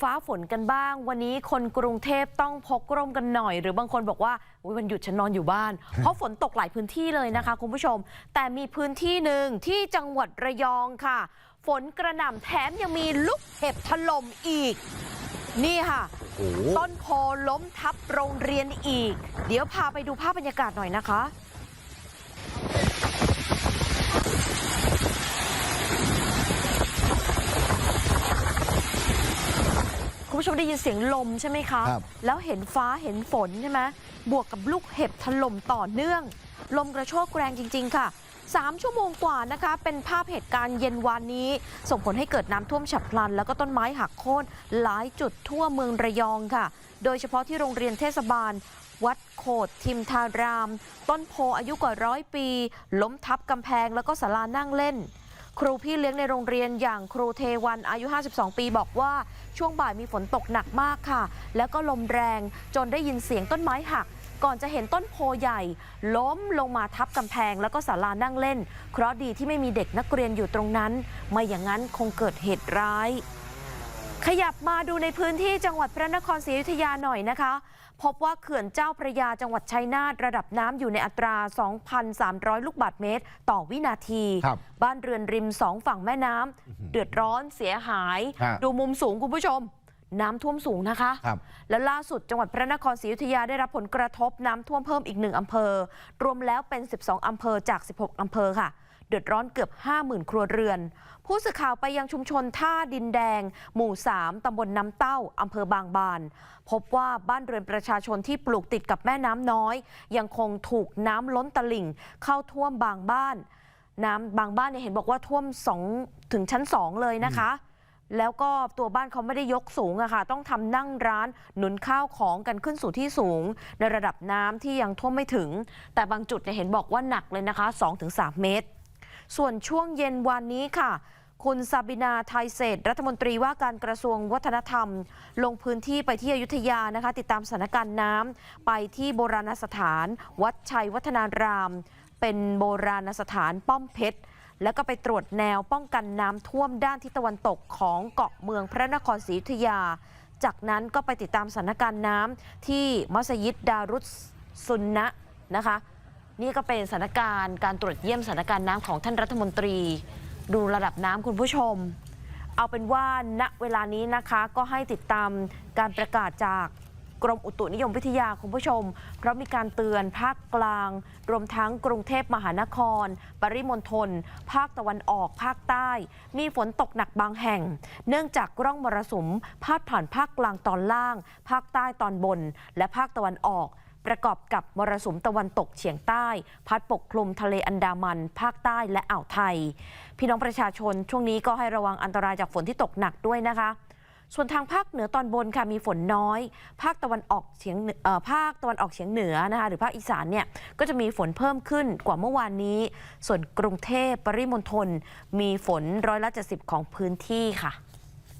ฟ้าฝนกันบ้าง วันนี้คนกรุงเทพต้องพกร่มกันหน่อย หรือบางคนบอกว่าอุ๊ยวันหยุดฉันนอนอยู่บ้าน เพราะฝนตกหลายพื้นที่เลยนะคะคุณผู้ชม แต่มีพื้นที่หนึ่งที่จังหวัดระยองค่ะ ฝนกระหน่ำแถมยังมีลูกเห็บถล่มอีก นี่ค่ะโอ้โหต้นโพล้มทับโรงเรียนอีก เดี๋ยวพาไปดูภาพบรรยากาศหน่อยนะคะ ผู้ชมได้ยินเสียงลมใช่ไหมคะ ครับ แล้วเห็นฟ้าเห็นฝนใช่ไหมบวกกับลูกเห็บถล่มต่อเนื่อง ลมกระโชกแรงจริง ๆ ค่ะ 3 ชั่วโมงกว่านะคะ เป็นภาพเหตุการณ์เย็นวานนี้ ส่งผลให้เกิดน้ำท่วมฉับพลัน แล้วก็ต้นไม้หักโค่นหลายจุดทั่วเมืองระยองค่ะ โดยเฉพาะที่โรงเรียนเทศบาล วัดโขดทิมทาราม ต้นโพอายุกว่าร้อยปี ล้มทับกำแพงแล้วก็ศาลานั่งเล่น ครูพี่เลี้ยงในโรงเรียนอย่างครูเทวันอายุ 52 ปีบอกว่าช่วงบ่ายมีฝนตกหนักมากค่ะ แล้วก็ลมแรงจนได้ยินเสียงต้นไม้หัก ก่อนจะเห็นต้นโพใหญ่ ล้มลงมาทับกำแพงแล้วก็ศาลานั่งเล่น เพราะดีที่ไม่มีเด็กนักเรียนอยู่ตรงนั้น ไม่อย่างนั้นคงเกิดเหตุร้าย ขยับมาดูในพื้นที่จังหวัดพระนครศรีอยุธยาหน่อยนะคะ พบว่าเขื่อนเจ้าพระยาจังหวัดชัยนาทระดับน้ำอยู่ในอัตรา 2,300 ลูกบาศก์เมตร ต่อวินาที ครับบ้านเรือนริมสองฝั่งแม่น้ำเดือดร้อนเสียหาย ฮะดูมุมสูงคุณผู้ชม น้ำท่วมสูงนะคะ ครับ และล่าสุดจังหวัดพระนครศรีอยุธยาได้รับผลกระทบน้ำท่วมเพิ่มอีกหนึ่งอำเภอ รวมแล้วเป็น 12 อำเภอจาก 16 อำเภอค่ะ เดือดร้อนเกือบ 50,000 ครัวเรือน ผู้สื่อข่าวไปยังชุมชนท่าดินแดง หมู่ 3 ตำบลน้ำเต้า อำเภอบางบาน พบว่าบ้านเรือนประชาชนที่ปลูกติดกับแม่น้ำน้อย ยังคงถูกน้ำล้นตลิ่ง เข้าท่วมบางบ้าน น้ำบางบ้านเนี่ยเห็นบอกว่าท่วม2ถึงชั้น 2 เลยนะคะแล้วก็ตัวบ้านเขาไม่ได้ยกสูงอะค่ะ ต้องทำนั่งร้านหนุนข้าวของกันขึ้นสู่ที่สูง ในระดับน้ำที่ยังท่วมไม่ถึง แต่บางจุดเนี่ยเห็นบอกว่าหนักเลยนะคะ 2-3 เมตร ส่วนช่วงเย็นวันนี้ค่ะ คุณซาบินาไทยเศษรัฐมนตรีว่าการกระทรวงวัฒนธรรม ลงพื้นที่ไปที่อยุธยานะคะ ติดตามสถานการณ์น้ำไปที่โบราณสถาน วัดชัยวัฒนาราม เป็นโบราณสถานป้อมเพชรแล้วก็ไปตรวจแนวป้องกันน้ำท่วมด้านทิศตะวันตกของเกาะเมืองพระนครศรีอยุธยา จากนั้นก็ไปติดตามสถานการณ์น้ำที่มัสยิดดารุสซุนนะนะคะ นี่ก็เป็นสถานการณ์การตรวจเยี่ยมสถานการณ์น้ำของท่านรัฐมนตรี ดูระดับน้ำคุณผู้ชม เอาเป็นว่าณเวลานี้นะคะก็ให้ติดตามการประกาศจากกรมอุตุนิยมวิทยาคุณผู้ชม เพราะมีการเตือนภาคกลาง รวมทั้งกรุงเทพมหานคร ปริมณฑลภาคตะวันออกภาคใต้ มีฝนตกหนักบางแห่ง เนื่องจากร่องมรสุมพาดผ่านภาคกลางตอนล่าง ภาคใต้ตอนบน และภาคตะวันออก ประกอบกับมรสุมตะวันตกเฉียงใต้ พัดปกคลุมทะเลอันดามัน ภาคใต้และอ่าวไทย พี่น้องประชาชนช่วงนี้ก็ให้ระวังอันตรายจากฝนที่ตกหนักด้วยนะคะ ส่วนทางภาคเหนือตอนบนค่ะมีฝนน้อย ภาคตะวันออกเฉียงเหนือเอ่อภาคตะวันออกเฉียงเหนือนะคะหรือภาคอีสานเนี่ยก็จะมีฝนเพิ่มขึ้นกว่าเมื่อวานนี้ ส่วนกรุงเทพปริมณฑลมีฝนร้อยละ70ของพื้นที่ค่ะ